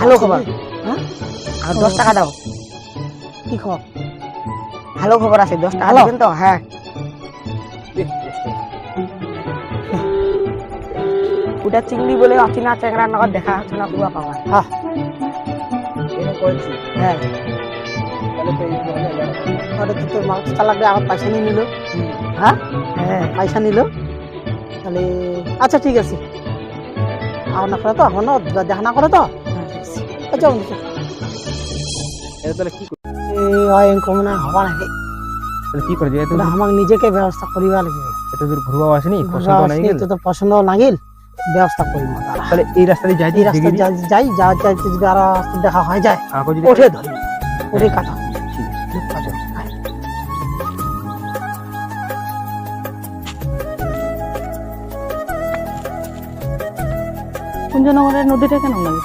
ভালো খবর। হ্যাঁ? আর দশ টাকা দাও। কি খবর? ভালো খবর আছে দশ টাকা দিবেন তো? হ্যাঁ। ওটা চিংড়ি বলে অচিনা চেংড়া নগদ দেখা হচ্ছে না পুরা পাওয়া। হ্যাঁ। হ্যাঁ। তাহলে তো তোর মাছ চালাকে আমার পয়সা নিয়ে নিল। হ্যাঁ? হ্যাঁ পয়সা নিল। তাহলে আচ্ছা ঠিক আছে। না করে তো না দেখা না করে তো। আচ্ছা এটা তাহলে কি করি? এই ইনকম না হবা নাকি কি করে যেহেতু ওটা আমাকে নিজেকে ব্যবস্থা করিবা লাগবে এত দূর ঘুরবা আসেনি? পছন্দ নাই গেল? তো পছন্দ লাগিল ব্যবস্থা তাহলে এই রাস্তা দিয়ে যাই এই রাস্তা যাই যা যাই যদি আর রাস্তা দেখা হয়ে যায় ওঠে ধরি। ওঠে কাটা। কুঞ্জনগরের নদীটা কেন লাগে?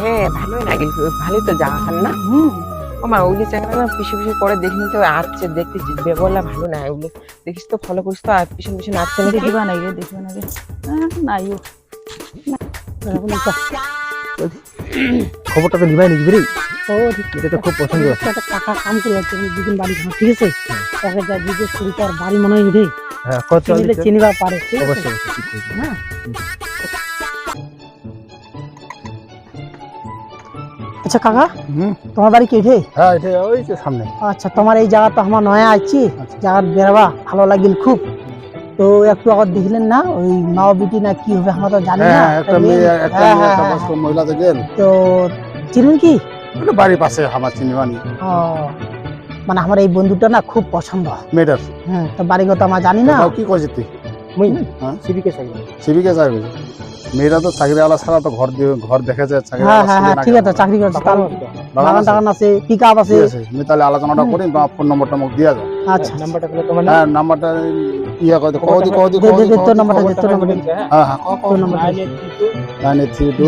হ্যাঁ ভালোই লাগে। ভালোই তো খান না? হুম। আমার ওইগুলি চ্যাংরা পিছু পিছু করে দেখিনি তো আসছে দেখতে ভালো না ওগুলো। দেখিস তো ফলো করিস তো আর পিছন পিছন আসছে নাকি? দেখিবা নাকি দেখিবা নাকি নাইও খবরটা তো নিবাই নিবি রে ও এটা তো খুব পছন্দ। একটা টাকা কাম করে যাচ্ছে দুদিন বাড়ি খাওয়া ঠিক আছে? তাকে যা জিজ্ঞেস করি তার বাড়ি মনে হয় রে। হ্যাঁ কত চিনিবা পারে অবশ্যই। হ্যাঁ আচ্ছা কাকা। তোমার বাড়ি কি হ্যাঁ ওই যে সামনে। আচ্ছা তোমার এই জায়গা তো আমার নয়া আছি আচ্ছা। জায়গা বেরবা ভালো লাগিল খুব। তো একটু আগত দেখলেন না ওই মা বিটি না কি হবে আমরা তো জানি না। হ্যাঁ একটা মেয়ে একটা হ্যাঁ, হ্যাঁ, মহিলা তো গেল তো চিনেন কি? বাড়ির পাশে আমার চিনিবানি। ও, মানে আমার এই বন্ধুটা না খুব পছন্দ। মেয়েটার। হ্যাঁ তো বাড়ি বাড়িগত আমার জানি না। কি করেছে তুই? মুই হ্যাঁ? সিবিকে চাকরি সিভিকে চাকরি তো চাকরিওয়ালা ছাড়া তো ঘর দিয়ে ঘর দেখেছে যায় হ্যাঁ হ্যাঁ ঠিক আছে চাকরি করছে তার বাগান বাগান আছে? টাগান আছে পিক আপ আছে আমি তাহলে আলোচনাটা করি তোমার ফোন নম্বরটা মোক দিয়া যাও আচ্ছা। নাম্বারটা তাহলে তোমার হ্যাঁ নাম্বারটা ইয়া দে দে কদি দে তোর নাম্বারটা দে তোর নাম্বারটা হ্যাঁ। হ্যাঁ তোর নাম্বারটা দে। Nine eight three two.